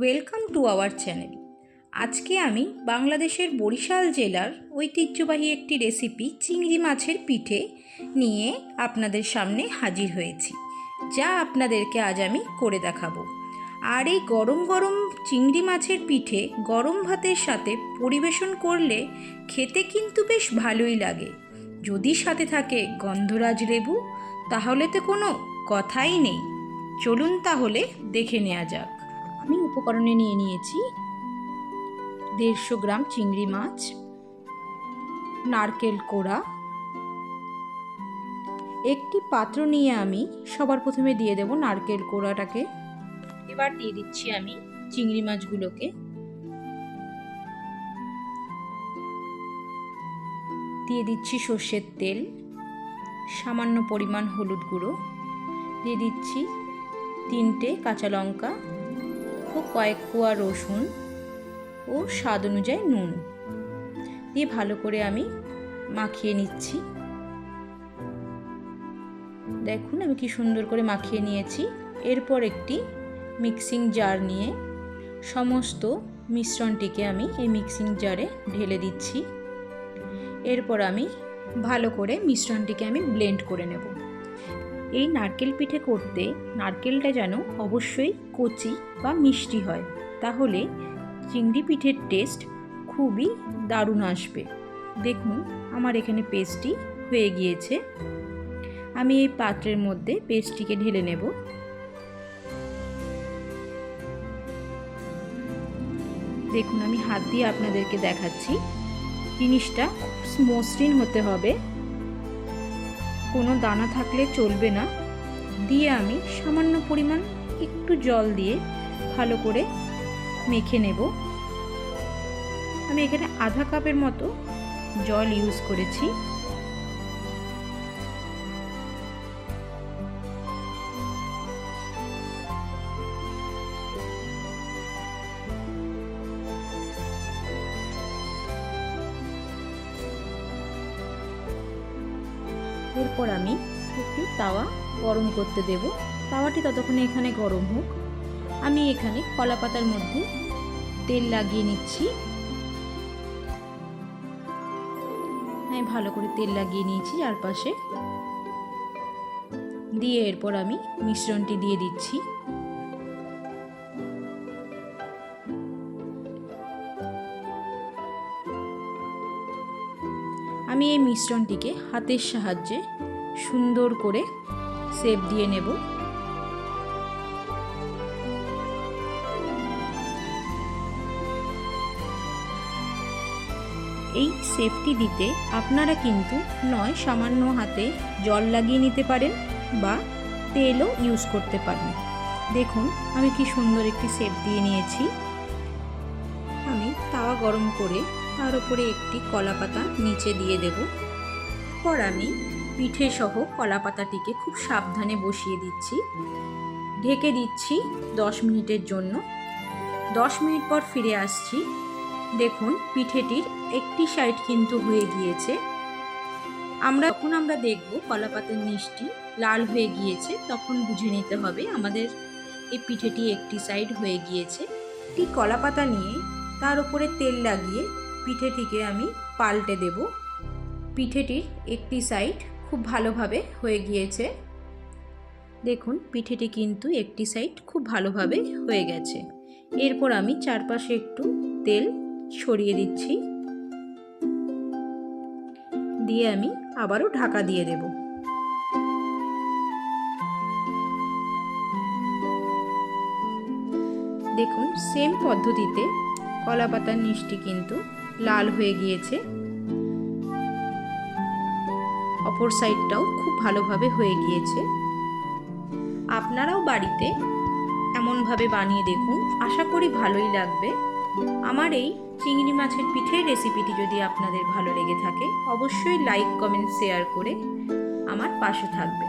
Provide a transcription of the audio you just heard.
Welcome to our channel আজকে আমি বাংলাদেশের বরিশাল জেলার ঐতিহ্যবাহী একটি রেসিপি চিংড়ি মাছের পিঠে নিয়ে আপনাদের সামনে হাজির হয়েছি, যা আপনাদেরকে আজ আমি করে দেখাবো। আর এই গরম গরম চিংড়ি মাছের পিঠে গরম ভাতের সাথে পরিবেশন করলে খেতে কিন্তু বেশ ভালোই লাগে। যদি সাথে থাকে গন্ধরাজ লেবু, তাহলে তো কোনো কথাই নেই। চলুন তাহলে দেখে নেওয়া যাক। উপকরণে নিয়ে নিয়েছি। দেড়শো গ্রাম চিংড়ি মাছ, নারকেল কোড়া। একটি পাত্র নিয়ে আমি সবার প্রথমে দিয়ে দেব নারকেল কোড়াটাকে। এবার দিয়ে দিচ্ছি আমি চিংড়ি মাছগুলোকে। দিয়ে দিচ্ছি সর্ষের তেল, সামান্য পরিমাণ হলুদ গুঁড়ো। দিয়ে দিচ্ছি তিনটে কাঁচা লঙ্কা কয়েক কোয়া রসুন ও স্বাদ অনুযায়ী নুন। দিয়ে ভালো করে আমি মাখিয়ে নিচ্ছি। দেখুন, আমি কি সুন্দর করে মাখিয়ে নিয়েছি। এরপর একটি মিক্সিং জার নিয়ে সমস্ত মিশ্রণটিকে আমি এই মিক্সিং জারে ঢেলে দিচ্ছি। এরপর আমি ভালো করে মিশ্রণটিকে আমি ব্লেন্ড করে নেব। এই নারকেল পিঠে করতে নারকেলটা যেন অবশ্যই কচি বা মিষ্টি হয়, তাহলে চিংড়ি পিঠের টেস্ট খুবই দারুণ আসবে। দেখুন, আমার এখানে পেস্টটি হয়ে গিয়েছে। আমি এই পাত্রের মধ্যে পেস্টটিকে ঢেলে নেব। দেখুন, আমি হাত দিয়ে আপনাদেরকে দেখাচ্ছি। জিনিসটা মসৃণ হতে হবে। কোনো দানা থাকলে চলবে না। দিয়ে আমি সামান্য পরিমাণ একটু জল দিয়ে ভালো করে মেখে নেব। আমি এখানে আধা কাপের মতো জল ইউজ করেছি। এরপর আমি একটু তাওয়া গরম করতে দেব। তাওয়াটি ততক্ষণে এখানে গরম হোক। আমি এখানে কলা পাতার মধ্যে তেল লাগিয়ে নিচ্ছি। আমি ভালো করে তেল লাগিয়ে নিয়েছি চারপাশে। দিয়ে এরপর আমি মিশ্রণটি দিয়ে দিচ্ছি। আমি এই মিশ্রণটিকে হাতের সাহায্যে সুন্দর করে সেপ দিয়ে নেব। এই সেফটি দিতে আপনারা কিন্তু নয়, সামান্য হাতে জল লাগিয়ে নিতে পারেন বা তেলও ইউজ করতে পারেন। দেখুন, আমি কি সুন্দর একটি সেপ দিয়ে নিয়েছি। আমি তাওয়া গরম করে তার উপরে একটি কলা পাতা নিচে দিয়ে দেব। পর আমি পিঠে সহ কলা পাতাটিকে খুব সাবধানে বসিয়ে দিচ্ছি। ঢেকে দিচ্ছি দশ মিনিটের জন্য। দশ মিনিট পর ফিরে আসছি। দেখুন, পিঠেটির একটি সাইড কিন্তু হয়ে গিয়েছে। আমরা যখন আমরা দেখব কলা পাতার নিচটি লাল হয়ে গিয়েছে, তখন বুঝে নিতে হবে আমাদের এই পিঠেটি একটি সাইড হয়ে গিয়েছে। একটি কলা পাতা নিয়ে তার উপরে তেল লাগিয়ে পিঠেটিকে আমি পাল্টে দেব। পিঠেটির একটি সাইড খুব ভালোভাবে হয়ে গিয়েছে। দেখুন, পিঠেটি কিন্তু একটি সাইড খুব ভালোভাবে হয়ে গেছে। এরপর আমি চারপাশে একটু তেল ছড়িয়ে দিচ্ছি। দিয়ে আমি আবারও ঢাকা দিয়ে দেব। দেখুন সেম পদ্ধতিতে কলা পাতার নিচটি কিন্তু লাল হয়ে গিয়েছে। অপর সাইডটাও খুব ভালোভাবে হয়ে গিয়েছে। আপনারাও বাড়িতে এমনভাবে বানিয়ে দেখুন। আশা করি ভালোই লাগবে। আমার এই চিংড়ি মাছের পিঠের রেসিপিটি যদি আপনাদের ভালো লেগে থাকে, অবশ্যই লাইক, কমেন্ট, শেয়ার করে আমার পাশে থাকবে